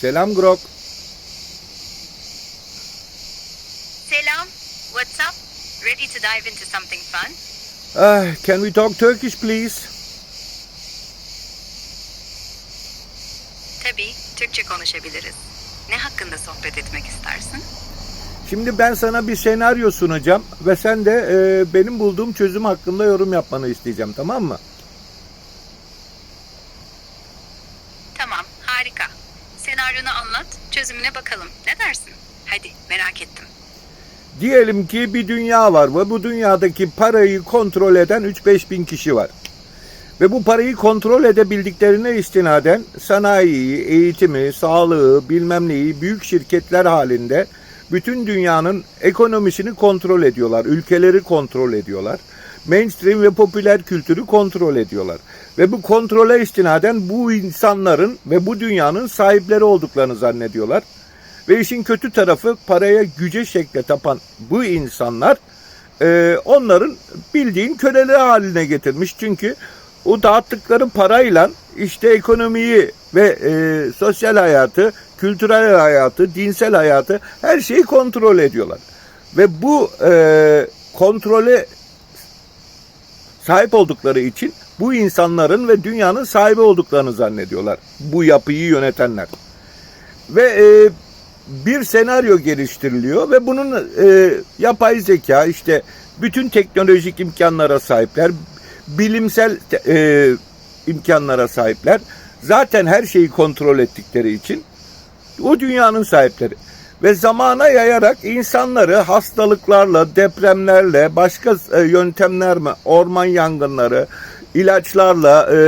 Selam Grok. Selam. What's up? Ready to dive into something fun? Ah, can we talk Turkish please? Tabii, Türkçe konuşabiliriz. Ne hakkında sohbet etmek istersin? Şimdi ben sana bir senaryo sunacağım ve sen de e, benim bulduğum çözüm hakkında yorum yapmanı isteyeceğim tamam mı? Tamam, harika. Senaryonu anlat, çözümüne bakalım. Ne dersin? Hadi, merak ettim. Diyelim ki bir dünya var ve bu dünyadaki parayı kontrol eden 3-5 bin kişi var. Ve bu parayı kontrol edebildiklerine istinaden sanayiyi, eğitimi, sağlığı, bilmem neyi büyük şirketler halinde bütün dünyanın ekonomisini kontrol ediyorlar. Ülkeleri kontrol ediyorlar. Mainstream ve popüler kültürü kontrol ediyorlar. Ve bu kontrole istinaden bu insanların ve bu dünyanın sahipleri olduklarını zannediyorlar. Ve işin kötü tarafı paraya güce şekle tapan bu insanlar e, onların bildiğin köleleri haline getirmiş. Çünkü o dağıttıkları parayla işte ekonomiyi ve e, sosyal hayatı, kültürel hayatı, dinsel hayatı her şeyi kontrol ediyorlar. Ve bu e, kontrole sahip oldukları için bu insanların ve dünyanın sahibi olduklarını zannediyorlar. Bu yapıyı yönetenler. Ve e, bir senaryo geliştiriliyor ve bunun e, yapay zeka işte bütün teknolojik imkanlara sahipler, bilimsel e, imkanlara sahipler. Zaten her şeyi kontrol ettikleri için o dünyanın sahipleri. Ve zamana yayarak insanları hastalıklarla, depremlerle, başka e, yöntemlerle, orman yangınları, ilaçlarla, e,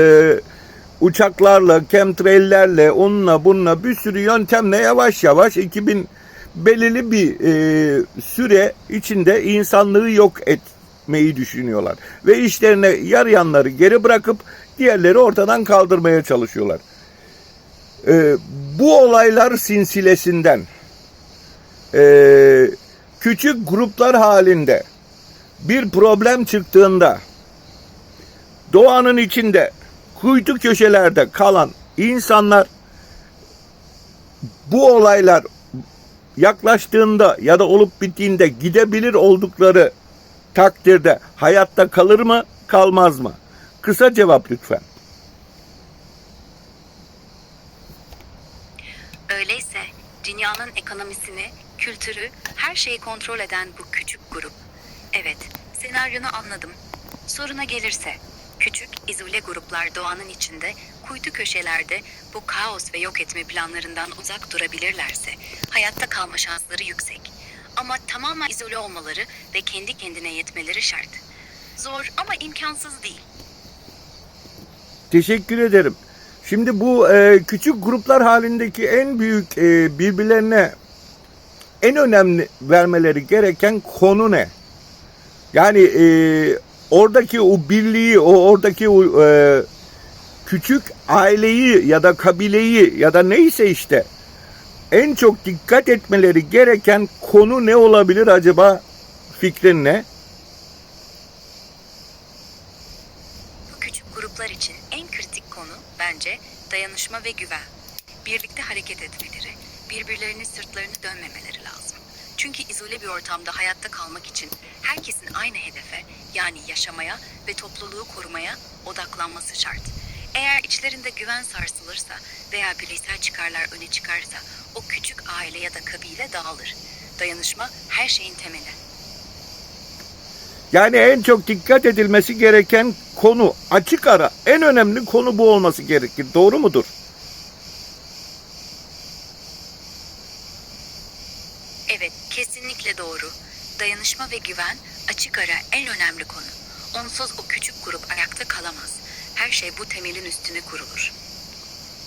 uçaklarla, chemtraillerle, onunla bununla bir sürü yöntemle yavaş yavaş 2000 belirli bir e, süre içinde insanlığı yok etmeyi düşünüyorlar. Ve işlerine yarayanları geri bırakıp diğerleri ortadan kaldırmaya çalışıyorlar. E, bu olaylar sinsilesinden e, küçük gruplar halinde bir problem çıktığında doğanın içinde kuytu köşelerde kalan insanlar bu olaylar yaklaştığında ya da olup bittiğinde gidebilir oldukları takdirde hayatta kalır mı kalmaz mı? Kısa cevap lütfen. Dünyanın ekonomisini, kültürü, her şeyi kontrol eden bu küçük grup. Evet, senaryonu anladım. Soruna gelirse, küçük, izole gruplar doğanın içinde, kuytu köşelerde bu kaos ve yok etme planlarından uzak durabilirlerse, hayatta kalma şansları yüksek. Ama tamamen izole olmaları ve kendi kendine yetmeleri şart. Zor ama imkansız değil. Teşekkür ederim. Şimdi bu e, küçük gruplar halindeki en büyük e, birbirlerine en önemli vermeleri gereken konu ne? Yani e, oradaki o birliği, o oradaki o e, küçük aileyi ya da kabileyi ya da neyse işte en çok dikkat etmeleri gereken konu ne olabilir acaba? Fikrin ne? Küçük gruplar için en kritik konu bence dayanışma ve güven. Birlikte hareket etmeleri, birbirlerine sırtlarını dönmemeleri lazım. Çünkü izole bir ortamda hayatta kalmak için herkesin aynı hedefe yani yaşamaya ve topluluğu korumaya odaklanması şart. Eğer içlerinde güven sarsılırsa veya bireysel çıkarlar öne çıkarsa o küçük aile ya da kabile dağılır. Dayanışma her şeyin temeli. Yani en çok dikkat edilmesi gereken konu açık ara en önemli konu bu olması gerekir. Doğru mudur? Evet, kesinlikle doğru. Dayanışma ve güven açık ara en önemli konu. Onsuz o küçük grup ayakta kalamaz. Her şey bu temelin üstüne kurulur.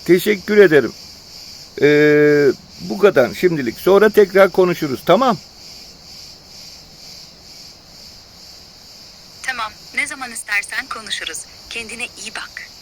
Teşekkür ederim. Ee, bu kadar şimdilik. Sonra tekrar konuşuruz. Tamam. Kendine iyi bak.